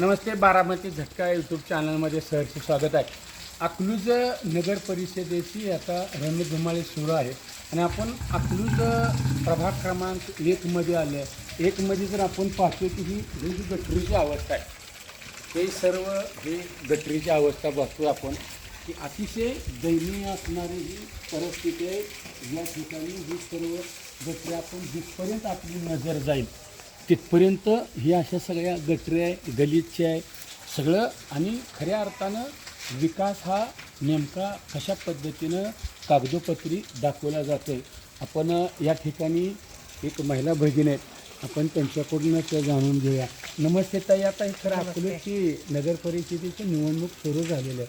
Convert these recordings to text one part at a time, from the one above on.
नमस्ते बारामती झटका यूट्यूब चॅनलमध्ये सहर्ष स्वागत आहे. अकलूज नगर परिषदेची आता रणधुमाळी सुरू आहे आणि आपण अकलूज प्रभाग क्रमांक एकमध्ये आले आहे एकमध्ये जर आपण पाहतो की ही ही जी गटरीची अवस्था आहे ते सर्व हे गटरीची अवस्था बघतो आपण की अतिशय दयनीय असणारी ही परिस्थिती आहे. या ठिकाणी ही सर्व गटरी आपण जिथपर्यंत आपली नजर जाईल तिथपर्यंत ही अशा सगळ्या गटरी आहे गलिच्छ आहे सगळं आणि खऱ्या अर्थानं विकास हा नेमका कशा पद्धतीनं कागदोपत्री दाखवला जातो आहे आपण या ठिकाणी एक महिला भगिनी आहेत. आपण त्यांच्याकडूनच जाणून घेऊया. नमस्ते ताई आता हे खरं अकलूजची नगर परिषदेची निवडणूक सुरू झालेली आहे.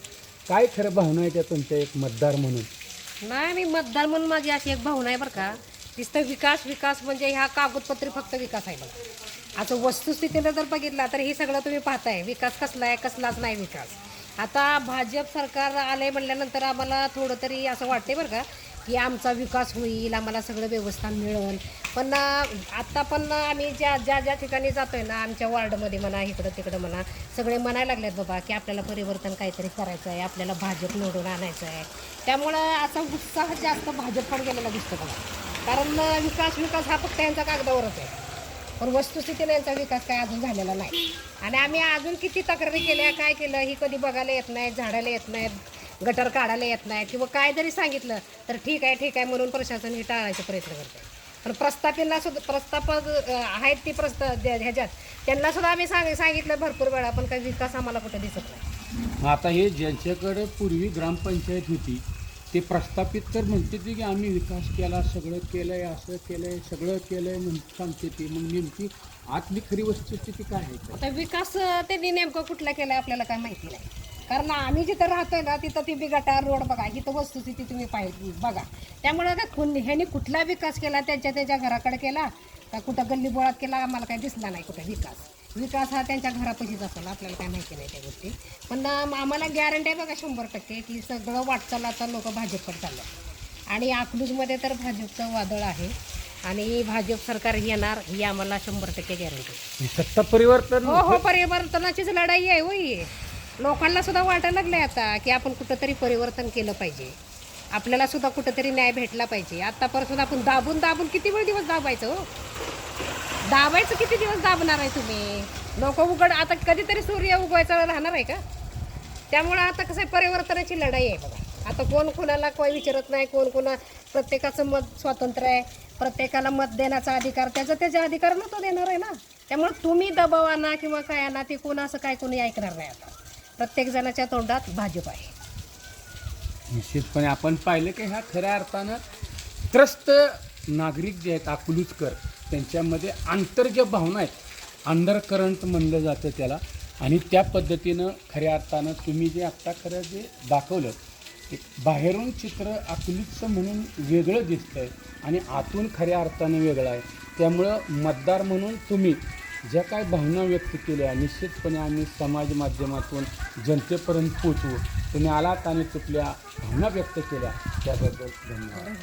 काय खरं भावना आहे त्या तुमच्या एक मतदार म्हणून? नाही मी मतदार म्हणून माझी अशी एक भावना आहे बरं का. तिथं विकास विकास म्हणजे ह्या कागदपत्री फक्त विकास आहे बघा. असं वस्तुस्थितीनं जर बघितला तर हे सगळं तुम्ही पाहताय. विकास कसला आहे कसलाच नाही विकास. आता भाजप सरकार आले म्हणल्यानंतर आम्हाला थोडं तरी असं वाटते बरं का की आमचा विकास होईल आम्हाला सगळं व्यवस्था मिळेल. पण आत्ता पण आम्ही ज्या ज्या ज्या ठिकाणी जातोय ना आमच्या वॉर्डमध्ये म्हणा इकडं तिकडं म्हणा सगळे म्हणायला लागलेत बाबा की आपल्याला परिवर्तन काहीतरी करायचं आहे आपल्याला भाजप निवडून आणायचं आहे. त्यामुळं असा उत्साह जास्त भाजपकडे गेलेला दिसतो बघा. कारण विकास विकास हा फक्त यांचा कागदावरच आहे. पण वस्तुस्थितीने यांचा विकास काय अजून झालेला नाही. आणि आम्ही अजून किती तक्रारी केल्या काय केलं ही कधी बघायला येत नाहीत झाडायला येत नाहीत गटर काढायला येत नाही किंवा काय जरी सांगितलं तर ठीक आहे ठीक आहे म्हणून प्रशासन हे टाळायचा प्रयत्न करते पण प्रस्थापितना सुद्धा प्रस्थापक आहेत ती प्रस्थ ह्याच्यात त्यांना सुद्धा आम्ही सांग सांगितलं भरपूर वेळा पण काही विकास आम्हाला कुठे दिसत नाही. आता हे ज्यांच्याकडे पूर्वी ग्रामपंचायत होती ते प्रस्थापित तर म्हणते ते की आम्ही विकास केला सगळं केलं आहे असं केलं आहे सगळं केलं आहे म्हणून सांगते ती. मग नेमकी आतली खरी वस्तुस्थिती काय आहे? का? आता विकास अं, त्यांनी नेमकं कुठला केला आपल्याला काय माहिती नाही. कारण आम्ही जिथं राहतोय ना तिथं ती बिगाटा रोड बघा इथं वस्तुस्थिती तुम्ही पाहिजे बघा. त्यामुळं आता कुण ह्यांनी कुठला विकास केला त्यांच्या त्यांच्या घराकडे केला का कुठं गल्ली बोळात केला आम्हाला काय दिसला नाही कुठं विकास. विकास हा त्यांच्या घरापाशीच असेल आपल्याला काय माहिती नाही त्या गोष्टी. पण आम्हाला गॅरंटी आहे बघा शंभर टक्के की सगळं वाटचाल आता लोक भाजपकडे चाललं आणि अकलूजमध्ये तर भाजपचं वादळ आहे. आणि भाजप सरकार येणार ही आम्हाला शंभर टक्के गॅरंटी हे सत्ता परिवर्तन हो हो परिवर्तनाचीच लढाई आहे होई लोकांना सुद्धा वाटायला लागलंय आता की आपण कुठंतरी परिवर्तन केलं पाहिजे. आपल्याला सुद्धा कुठंतरी न्याय भेटला पाहिजे. आतापासून आपण दाबून दाबून किती वेळ दिवस दाबायचं हो? दाबायचं किती दिवस दाबणार आहे तुम्ही? लोक उघड. आता कधीतरी सूर्य उगवायचा राहणार आहे का? त्यामुळं आता कसं आहे परिवर्तनाची लढाई आहे बघा. आता कोण कोणाला काही विचारत नाही कोण कोणा प्रत्येकाचं मत स्वातंत्र्य आहे प्रत्येकाला मत देण्याचा अधिकार त्याचा त्याच्या अधिकारानं तो देणार आहे ना. त्यामुळे तुम्ही दबाव आणा किंवा काय आणा ते कोण असं काय कोणी ऐकणार नाही आता. प्रत्येक जणाच्या तोंडात भाजप आहे. निश्चितपणे आपण पाहिलं की ह्या खऱ्या अर्थानं त्रस्त नागरिक जे आहेत अकलूजकर त्यांच्यामध्ये आंतर ज्या भावना आहेत. अंडर करंट म्हणलं जातं त्याला. आणि त्या पद्धतीनं खऱ्या अर्थानं तुम्ही जे आत्ता खरं जे दाखवलं एक बाहेरून चित्र आकुलितचं म्हणून वेगळं दिसतं आहे आणि आतून खऱ्या अर्थानं वेगळं आहे. त्यामुळं मतदार म्हणून तुम्ही ज्या काय भावना व्यक्त केल्या निश्चितपणे आम्ही समाज माध्यमातून जनतेपर्यंत पोचवू तुम्ही आलात आणि तुपल्या भावना व्यक्त केल्या. त्याबद्दल धन्यवाद.